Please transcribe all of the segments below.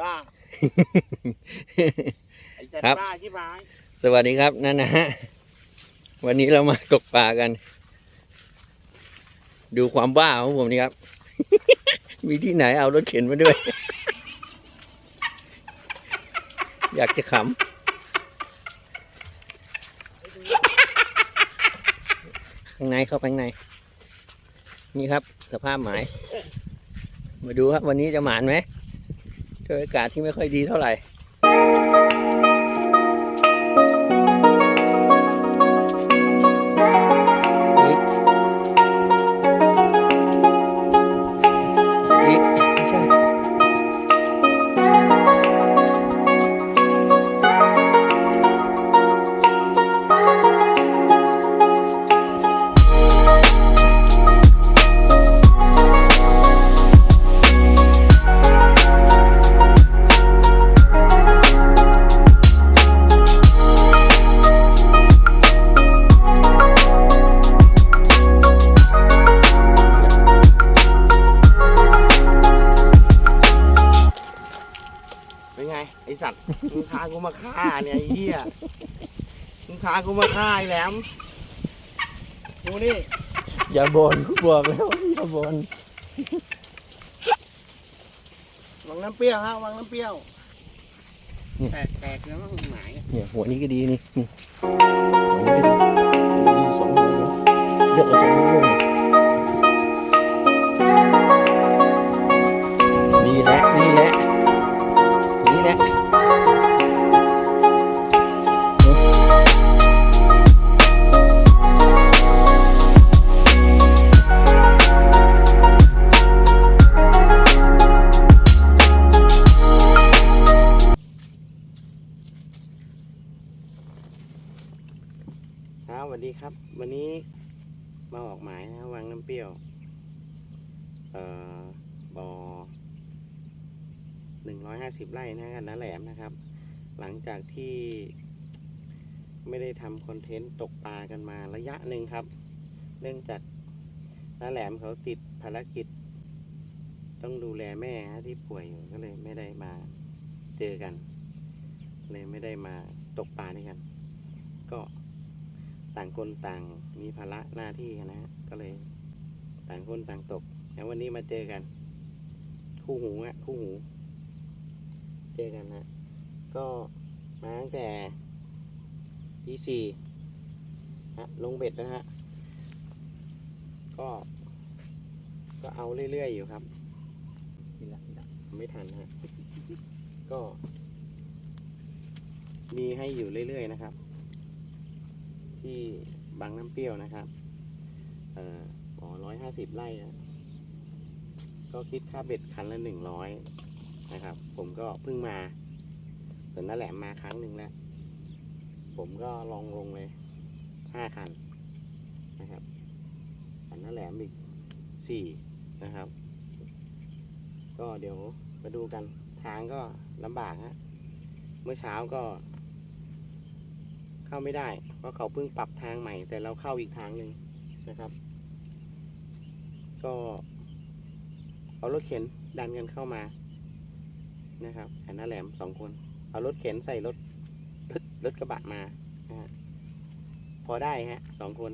บ้าไอ้จัดครับบ้าชิบหายสวัสดีครับนั่นนะฮะวันนี้เรามาตกปลากัน ดูความบ้าของผมนี่ครับ มีที่ไหนเอารถเข็นมาด้วย อยากจะขำข้างในเข้าไปข้างใน นี่ครับ สภาพหมาย มาดูครับ วันนี้จะหมานไหม ด้วยอากาศที่ไม่ค่อยดีเท่าไหร่ อย่าบ่นกูบอกแล้วอย่าบ่นวังน้ำเปรี้ยวฮะวังน้ำเปรี้ยว แตกแตกแล้วมั้งหมายเนี่ยหัวนี้ก็ดีนี่นี่หัวนี้ก็ดีมีสองหัวเลยเลือกเอาตัวนี้ด้ว อบอหนึ่งร้อยห้าสิบไร่นะกันนะแหลมนะครับ หลังจากที่ไม่ได้ทำคอนเทนต์ตกปลากันมาระยะหนึ่งครับ เนื่องจากน้าแหลมเขาติดภารกิจ ต้องดูแลแม่ที่ป่วยอยู่ก็เลยไม่ได้มาเจอกัน เลยไม่ได้มาตกปลาด้วยกัน ก็ต่างคนต่างมีภาระหน้าที่นนะฮะก็เลยต่างคนต่างตกแล้ววันนี้มาเจอกัน คู่หูอะคู่หู เจอกันนะก็มาตั้งแต่ที่สี่ฮะลงเบ็ดนะฮะ ก็ ก็เอาเรื่อยๆอยู่ครับไม่ทันฮะ ก็ มีให้อยู่เรื่อยๆนะครับ ที่บางน้ำเปรี้ยวนะครับ เอ่ออ๋อร้อยห้าสิบไร่นะ ก็คิดค่าเบ็ดคันละหนึ่งร้อยนะครับ ผมก็เพิ่งมาแต่นั่นแหละมาครั้งหนึ่งแล้ว ผมก็ลองลงเลยห้าคันนะครับอันนั่นแหลมอีกสี่นะครับ ก็เดี๋ยวมาดูกันทางก็ลำบากฮะเมื่อเช้าก็ เข้าไม่ได้ เพราะเขาเพิ่งปรับทางใหม่ แต่เราเข้าอีกทางหนึ่งนะครับ ก็ เอารถเข็นดันกันเข้ามานะครับแอนนาแหลมสองคน เอารถเข็นใส่รถรถรถกระบะมานะฮะพอได้ฮะสองคน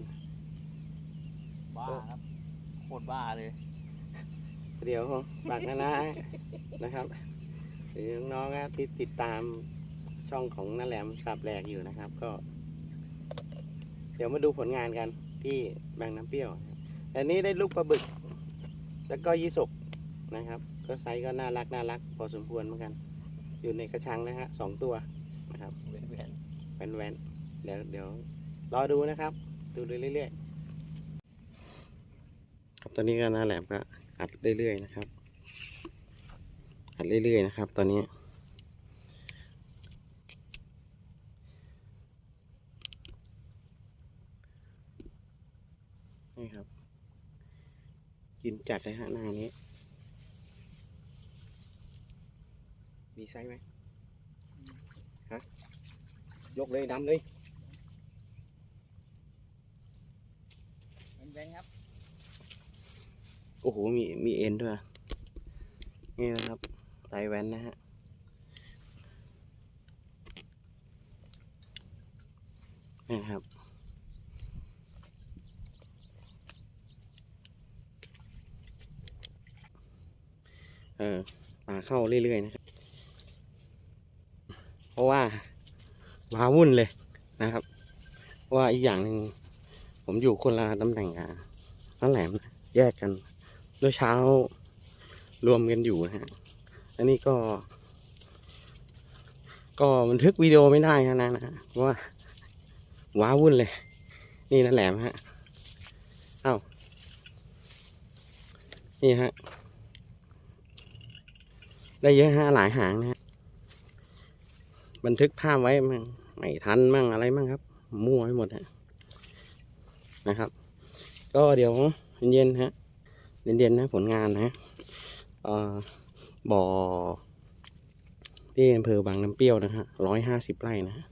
บ้าครับโคตรบ้าเลย เดี๋ยวฝากนะนะนะครับหรือน้องๆนะที่ติดตามช่องของนั่นแหลมสับแหลกอยู่นะครับ ก็ เดี๋ยวมาดูผลงานกันที่บางน้ำเปรี้ยวนะครับแต่นี้ได้ลูกปลาบึก แล้วก็ยี่สก นะครับ ก็ไซส์ก็น่ารักน่ารักพอสมควรเหมือนกัน อยู่ในกระชังนะฮะสองตัวนะครับเว้นเว้นแวนแวนเดี๋ยวเดี๋ยวรอดูนะครับ ดูเรื่อยๆครับตอนนี้ก็น่าแหลมก็อัดเรื่อยๆนะครับ อัดเรื่อยๆนะครับ ตอนนี้นี่ครับ กินจัดเลยฮะหน้านี้ มีไซส์ไหมฮะยกเลยดำเลยแบงครับ โอ้โห มี มีเอ็นด้วย นี่นะครับไตแวนนะฮะ นี่ครับ เออปลาเข้าเรื่อยๆนะครับ ว้าวุ่นเลยนะครับ ว่าอีกอย่างหนึ่งผมอยู่คนละตำแหน่งกับน้าแหลมนะแยกกันโดยเช้ารวมกันอยู่นะฮะอันนี้ก็ ก็บันทึกวิดีโอไม่ได้นะนะนะเพราะว่าว้าวุ่นเลย นี่นั่นแหลมฮะเอ้านี่ฮะ ได้เยอะฮะหลายหางนะฮะ บันทึกภาพไว้มั่งไม่ทันมั่งอะไรมั่งครับ มั่วไปหมดฮะนะครับ ก็เดี๋ยวเย็นๆฮะเย็นๆนะผลงานนะเอ่อบ่อที่อำเภอบางน้ำเปรี้ยวนะฮะร้อยห้าสิบไร่นะฮะ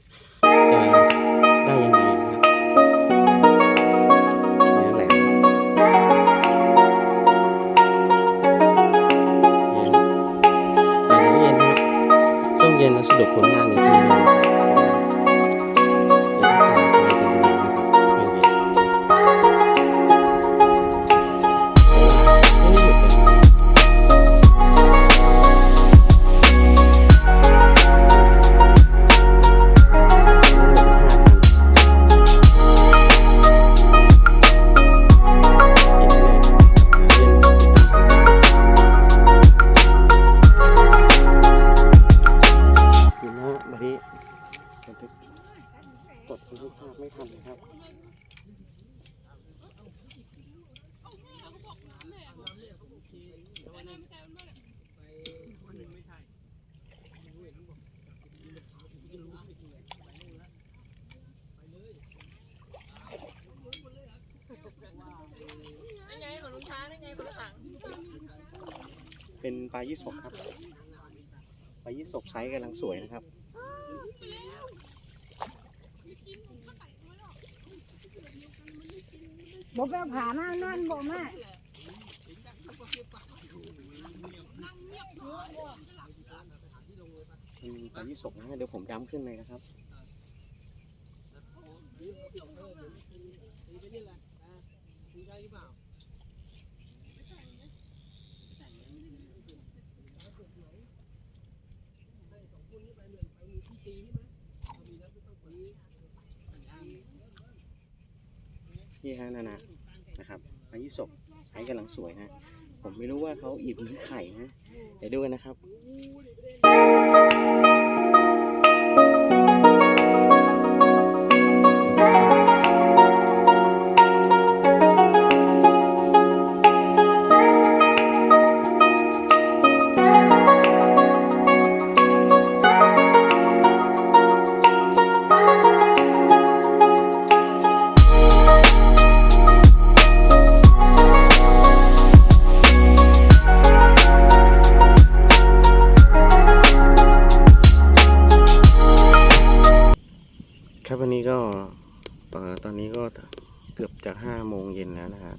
ภาพไม่ทันครับเป็นปลายี่สกครับ ปลายี่สกไซส์กำลังสวยนะครับ บอกไปเอาผามานั่นบอกแม่เป็นปลายี่สกนะฮะเดี๋ยวผมย้ำขึ้นเลยนะครับ นี่ฮะนานะครับปลา ยี่สกไซส์กำลังสวยนะ ผมไม่รู้ว่าเขาอิ่มหรือไข่นะเดี๋ยวดูกันนะครับครับ นะครับ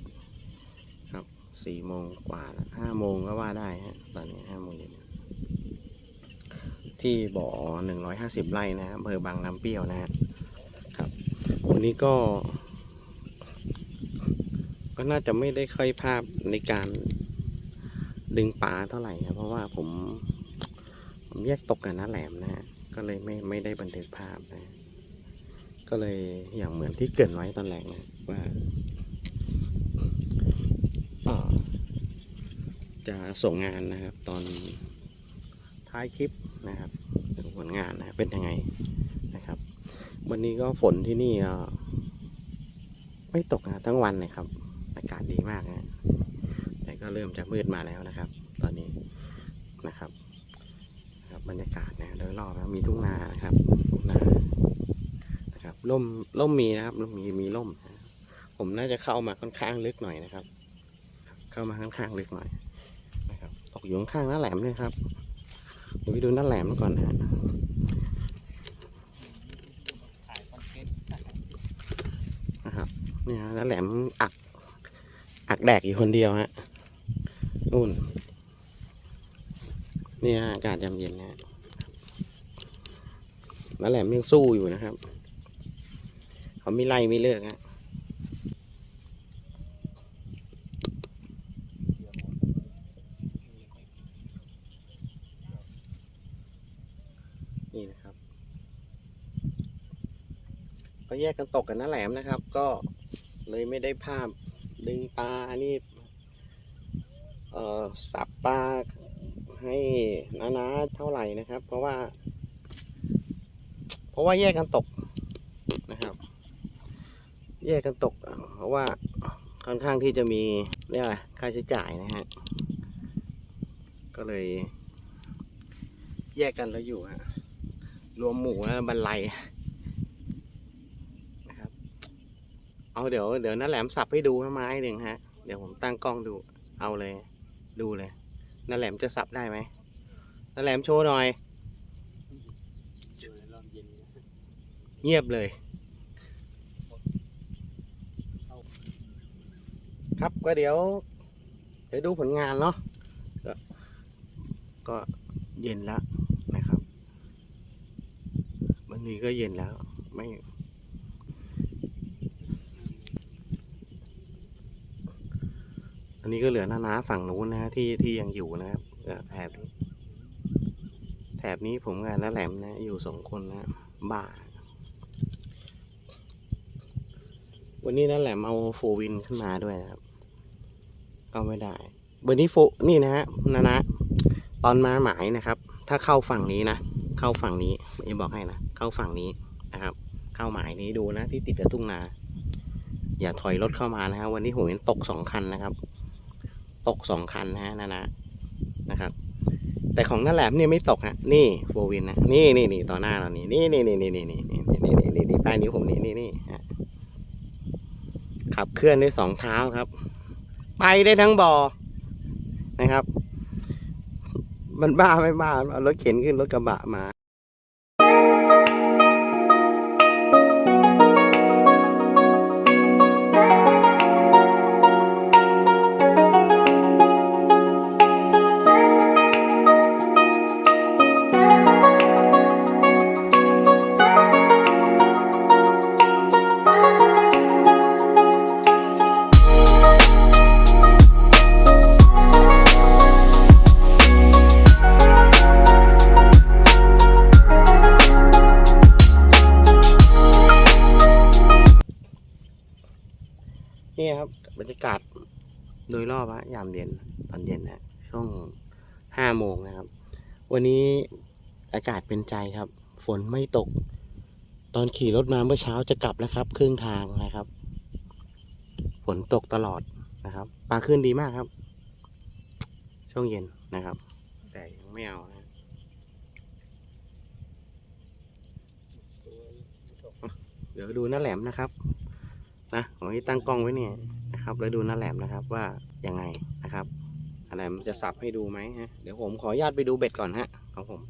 ครับสี่โมงกว่าห้าโมงก็ว่าได้ฮะตอนนี้ห้าโมงเย็นที่บ่อหนึ่งร้อยห้าสิบไร่นะฮะอำเภอบางน้ำเปรี้ยวนะฮะครับวันนี้ก็ ก็น่าจะไม่ได้ค่อยภาพในการดึงปลาเท่าไหร่ครับเพราะว่าผม ผมแยกตกกับน้าแหลมนะฮะก็เลยไม่ไม่ได้บันทึกภาพนะ ก็เลยอย่างเหมือนที่เกินไว้ตอนแรกนะว่าอ่า จะส่งงานนะครับ ตอนท้ายคลิปนะครับผลงานนะเป็นยังไงนะครับ วันนี้ก็ฝนที่นี่ไม่ตกนะทั้งวันเลยครับ อากาศดีมากนะแต่ก็เริ่มจะมืดมาแล้วนะครับ ตอนนี้นะครับครับบรรยากาศนะโดยรอบนะมีทุ่งนานะครับทุ่งนานะครับร่มร่มมีนะครับร่มมีมีร่มนะผมน่าจะเข้ามาค่อนข้างลึกหน่อยนะครับ เข้ามาค่อนข้างลึกหน่อย อยู่ข้างๆหน้าแหลมเลยครับเดี๋ยวไปดูหน้าแหลมก่อนนะฮะนะครับนี่ฮะหน้าแหลมอัก อักแดกอยู่คนเดียวฮะนู่นนี่ฮะอากาศยามเย็นนะฮะหน้าแหลมยังสู้อยู่นะครับเขาไม่ไล่ไม่เลิกฮะนี่นะครับ ก็แยกกันตกกันนะแหลมนะครับ ก็เลยไม่ได้ภาพดึงปลาอันนี้เอ่อสับปลาให้นาๆเท่าไหร่นะครับ เพราะว่า เพราะว่าแยกกันตกนะครับ แยกกันตก เพราะว่าค่อนข้างที่จะมีเรียกอะไรค่าใช้จ่ายนะฮะก็เลย แยกกันแล้วอยู่ฮะรวมหมูแล้วบรรลัยนะครับ เอาเดี๋ยวเดี๋ยวน้าแหลมสับให้ดูไม้หนึ่งฮะ เดี๋ยวผมตั้งกล้องดู เอาเลย ดูเลยน้าแหลมจะสับได้ไหมน้าแหลมโชว์หน่อย เงียบเลย ครับก็เดี๋ยว เดี๋ยวดูผลงานเนาะก็เย็นแล้วนะครับ วันนี้ก็เย็นแล้วไม่ นนี้ก็เหลือหน้าน้าฝั่งนู้นนะฮะที่ที่ยังอยู่นะครับแถบนี้แถบนี้ผมกับน้าแหลมนะ อยู่สองคนนะบ่าวันนี้นั่นแหละเอาโฟวินขึ้นมาด้วยนะครับก็ไม่ได้วันนี้โฟนี่นะฮะนะนะตอนมาหมายนะครับ ถ้าเข้าฝั่งนี้นะเข้าฝั่งนี้ไม่บอกให้นะเข้าฝั่งนี้นะครับ เข้าหมายนี้ดูนะที่ติดกับทุ่งนา อย่าถอยรถเข้ามานะฮะวันนี้ผมเห็นตกสองคันนะครับ ตกสองคันนะฮะนะนะนะครับ แต่ของนั่นแหลมเนี่ยไม่ตกฮะนี่โฟวินนะนี่นี่นี่ต่อหน้าเรานี่นี่นี่นี่นี่นี่นี่นี่นี่นี่นี่นี่ป้ายนิ้วผมนี่นี่นี่ฮะขับเคลื่อนด้วยสองเท้าครับ ไปได้ทั้งบ่อนะครับ มันบ้าไม่บ้ารถเข็นขึ้นรถกระบะมา ยามเย็นตอนเย็นนะช่วงห้าโมงนะครับ วันนี้อากาศเป็นใจครับ ฝนไม่ตก ตอนขี่รถมาเมื่อเช้าจะกลับแล้วครับ ครึ่งทางนะครับ ฝนตกตลอดนะครับปลาขึ้นดีมากครับ ช่วงเย็นนะครับ แต่ยังไม่เอานะเดี๋ยวดูน้าแหลมนะครับนะผมที่ตั้งกล้องไว้เนี่ยนะครับ แล้วดูน้าแหลมนะครับว่า ยังไงนะครับอะไรมันจะสับให้ดูไหมฮะเดี๋ยวผมขออนุญาตไปดูเบ็ดก่อนฮะของผม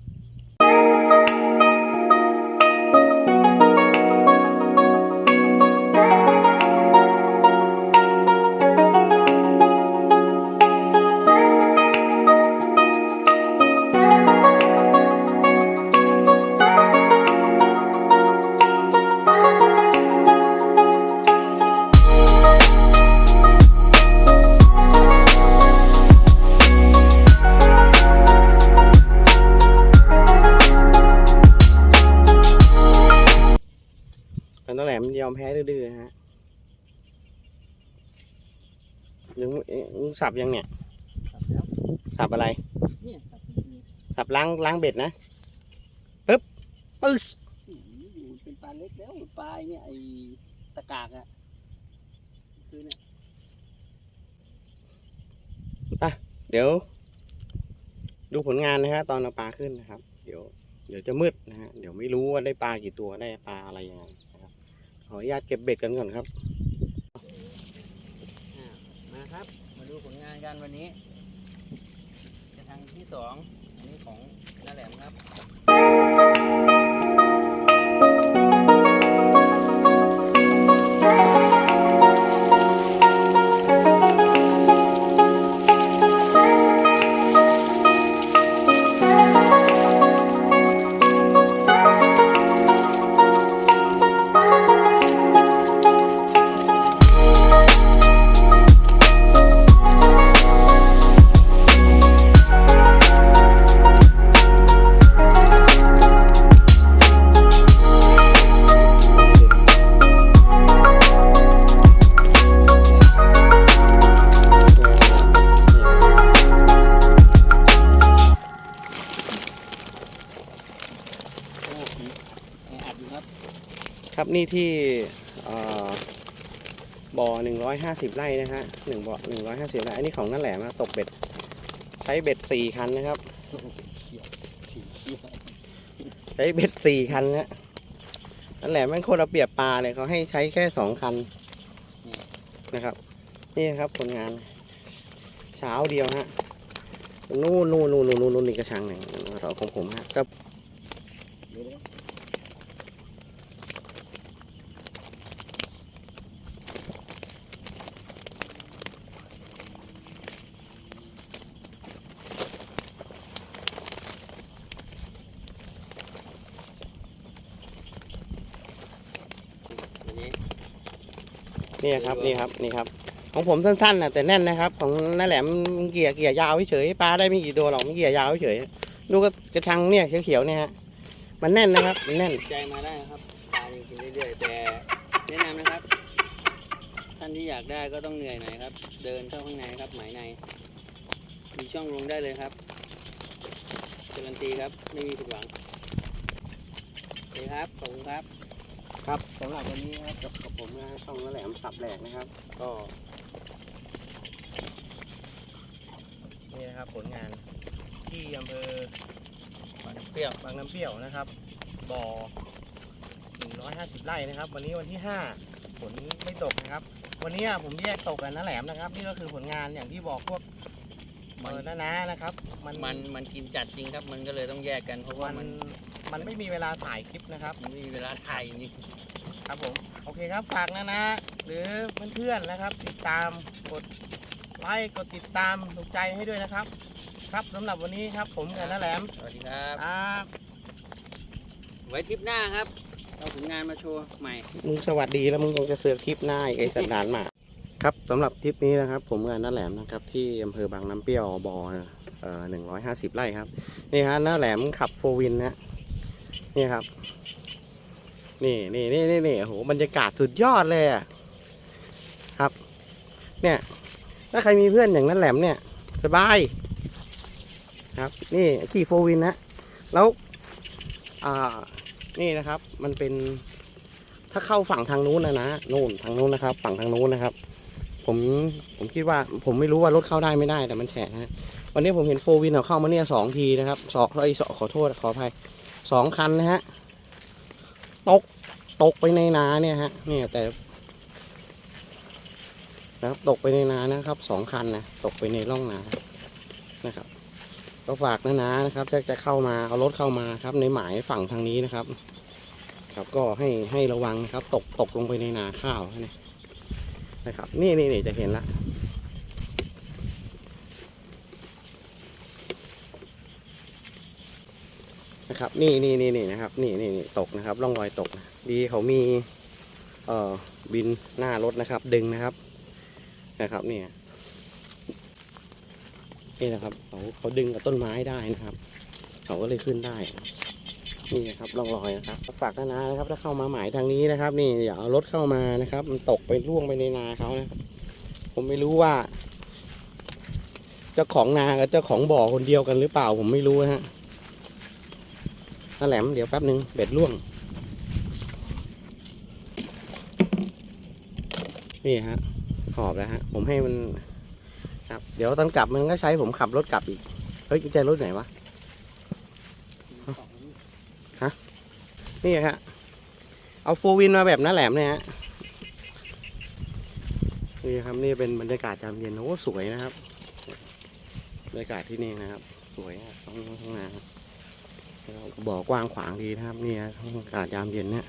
สับยังเนี่ย สับอะไร เนี่ยครับสับล้างล้างเบ็ดนะปึ๊บปึ๊สอยู่เป็นปลาเล็กแล้วปลาเนี่ยไอ้ตะกากอะคือเนี่ยเดี๋ยว ดูผลงานนะฮะตอนเอาปลาขึ้นนะครับ เดี๋ยว เดี๋ยวจะมืดนะฮะเดี๋ยวไม่รู้ว่าได้ปลากี่ตัวได้ปลาอะไรยังไงนะครับขออนุญาตเก็บเบ็ดกันก่อนครับนะครับมา ดูผลงานกันวันนี้จะทางที่สองอันนี้ของน้าแหลมครับ นี่ที่บ่อหนึ่งร้อยห้าสิบไร่นะฮะหนึ่งบ่อหนึ่งร้อยห้าสิบไร่ อันนี้ของนั่นแหลมนะตกเบ็ด ใช้เบ็ดสี่คันนะครับ ใช้เบ็ดสี่คันนะนั่นแหละแม่งโคตรเอาเปรียบปลาเลยเขาให้ใช้แค่สองคันนะครับ นี่ครับผลงาน เช้าเดียวฮะ นู่นนู่นนู่นนู่นนู่นนี่กระชังหนึ่งเราของผมฮะก็ นี่ครับนี่ครับนี่ครับ ของผมสั้นๆนะแต่แน่นนะครับ ของนั่นแหลมเกี่ยเกี่ยยาวเฉยๆปลาได้ไม่กี่ตัวหรอกมันเกี่ยยาวเฉยดูก็กระชังเนี่ยเขียวๆเนี่ยฮะมันแน่นนะครับมันแน่นใจมาได้ครับปลายังกินเรื่อยๆแต่แนะนำนะครับ ท่านที่อยากได้ก็ต้องเหนื่อยหน่อยครับ เดินเข้าข้างในครับหมายใน มีช่องลงได้เลยครับการันตีครับไม่มีผิดหวังโอเคครับขอบคุณครับ ครับสำหรับวันนี้นะครับกับกับผมนะช่องนั่นแหลมสับแหลกนะครับ ก็นี่นะครับผลงานที่อำเภอบางน้ำเปรี้ยวบางน้ำเปรี้ยวนะครับ บ่อ 150 ไร่นะครับ วันนี้วันที่ 5 ฝนไม่ตกนะครับ วันนี้ผมแยกตกกันนะแหลมนะครับ นี่ก็คือผลงานอย่างที่บอกพวกเบอร์น้านาๆนะครับ มันมันมันกินจัดจริงครับ มันก็เลยต้องแยกกันเพราะว่ามัมันน มันไม่มีเวลาถ่ายคลิปนะครับมันไม่มีเวลาถ่ายจริงครับผมโอเคครับฝากนะนะ หรือเพื่อนๆนะครับ ติดตามกดไลค์กดติดตามถูกใจให้ด้วยนะครับ ครับสำหรับวันนี้ครับผมกับน้าแหลมสวัสดีครับครับไว้ทริปหน้าครับเอาผลงานมาโชว์ใหม่มึงสวัสดีแล้วมึงคงจะเสือกคลิปหน้าอีกไอ้สันดานหมาครับสำหรับทริปนี้นะครับ ผมกับน้าแหลมนะครับ ที่อำเภอบางน้ำเปรี้ยวบอเอ่อหนึ่งร้อยห้าสิบไร่ครับนี่ฮะน้าแหลมขับโฟวินนะ นี่ครับ นี่นี่นี่นี่นี่โอ้โหบรรยากาศสุดยอดเลยอะครับ เนี่ย ถ้าใครมีเพื่อนอย่างนั้นแหลมเนี่ย สบาย ครับ นี่ขี่โฟวินนะ แล้ว อ่า นี่นะครับ มันเป็น ถ้าเข้าฝั่งทางนู้นนะนะนู่นทางนู้นนะครับ ฝั่งทางนู้นนะครับ ผม ผมคิดว่า ผมไม่รู้ว่ารถเข้าได้ไม่ได้แต่มันแฉะนะวันนี้ผมเห็นโฟวินเขาเข้ามาเนี่ยสองทีนะครับสองเอ้สองขอโทษขออภัย สองคันนะฮะ ตก ตกไปในนาเนี่ยฮะ เนี่ยแต่ นะครับตกไปในนานะครับสองคันนะ ตกไปในร่องนานะครับ ก็ฝากนะนะนะครับจะจะเข้ามาเอารถเข้ามาครับ ในหมายฝั่งทางนี้นะครับ ครับก็ให้ให้ระวังครับ ตกตกลงไปในนาข้าวนี่นะครับ นี่นี่นี่จะเห็นละ นะครับ นี่นี่นี่นี่นะครับ นี่นี่นี่ตกนะครับร่องรอยตก ดีเขามีเอ่อบินหน้ารถนะครับ ดึงนะครับ นะครับนี่นี่นะครับเขาเขาดึงกับต้นไม้ได้นะครับ เขาก็เลยขึ้นได้ นี่นะครับร่องรอยนะครับฝากนานานะครับ ถ้าเข้ามาหมายทางนี้นะครับ นี่อย่าเอารถเข้ามานะครับ มันตกไปล่วงไปในนาเขานะครับผมไม่รู้ว่า เจ้าของนากับเจ้าของบ่อคนเดียวกันหรือเปล่า ผมไม่รู้นะ ฮะแหลมเดี๋ยวแป๊บหนึ่งเบ็ดล่วง นี่ฮะหอบแล้วฮะ ผมให้มันครับเดี๋ยวตอนกลับมันก็ใช้ผมขับรถกลับอีก เฮ้ยกุญแจรถไหนวะ ฮะ นี่ฮะ เอาโฟวินมาแบบนั้นแหลมเนี่ยฮะ นี่ครับนี่เป็นบรรยากาศยามเย็นโอ้สวยนะครับ บรรยากาศที่นี่นะครับ สวยอะท้องท้องนาครั บ่อกว้างขวางดีนะครับนี่ฮะบรรยากาศยามเย็นเนี่ย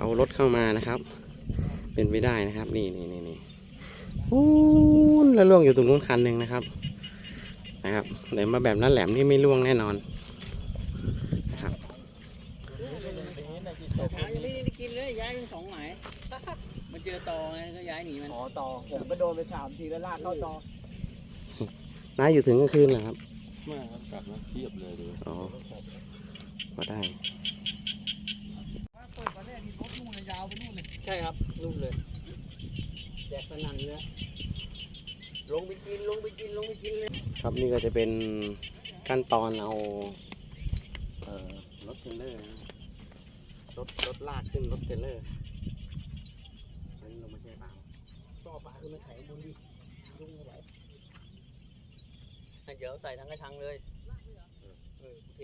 เอารถเข้ามานะครับ เป็นไปได้นะครับ นี่นี่นี่นี่อู้นแล้วล่วงอยู่ตรงนู้นคันหนึ่งนะครับ นะครับแต่มาแบบนั้นแหลมนี่ไม่ล่วงแน่นอนนะครับเช้ายังไม่ได้กินเลยย้ายเป็นสองหมายมาเจอตอไงก็ย้ายหนีมันอ๋อต่อผมก็โดนไปสามทีแล้วลากเข้าต่อน้าอยู่ถึงกลางคืนเหรอครับไม่ครับกลับมาเทียบเลยดูอ๋อพอได้ เปิดมาเนี่ยมีรถนู่นเลยยาวไปนู่นเลย ใช่ครับรูปเลยแดกสนั่นเลยลงไปกินลงไปกินลงไปกินเลยครับนี่ก็จะเป็นขั้นตอนเอาเอ่อรถเทรลเลอร์นะรถรถลากขึ้นรถเทรลเลอร์อันนี้ลงมาใช่เปล่าต่อปลาขึ้นมาไข่บนดิยุ่งไม่ไหวอะเดี๋ยวใส่ทั้งกระชังเลยเออโอเค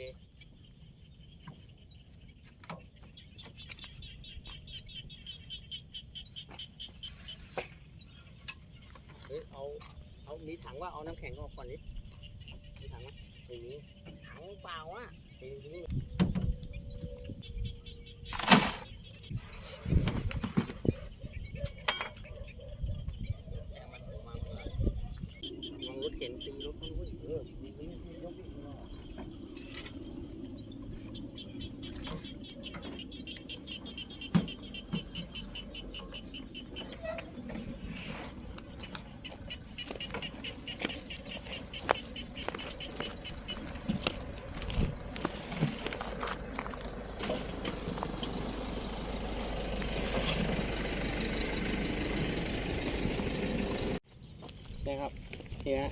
เอาเอามีถังว่าเอาน้ำแข็งออกก่อนนิดมีถังไหมไม่มีถังเปล่าอะเฮ้ยแกะมันออกมาเมื่อไหร่ระวังรถเข็นตีรถเขาด้ยเออมีมีมียกอีกเนาะ นะครับ เฮีย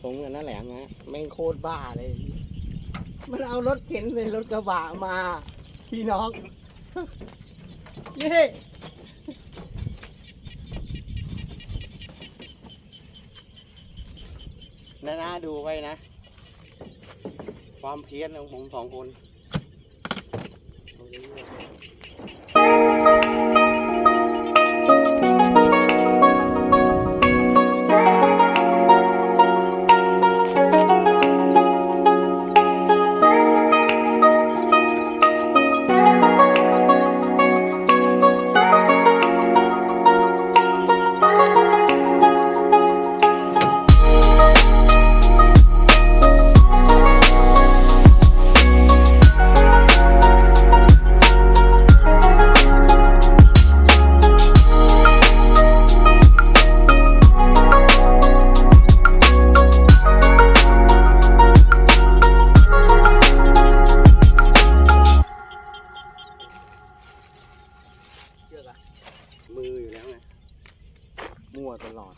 ผมกับน้าแหลมนะแม่งโคตรบ้าเลย มันเอารถเข็นใส่รถกระบะมา พี่น้องนี่นานาดูไว้นะ ความเพี้ยนของผมสองคน มั่วตลอด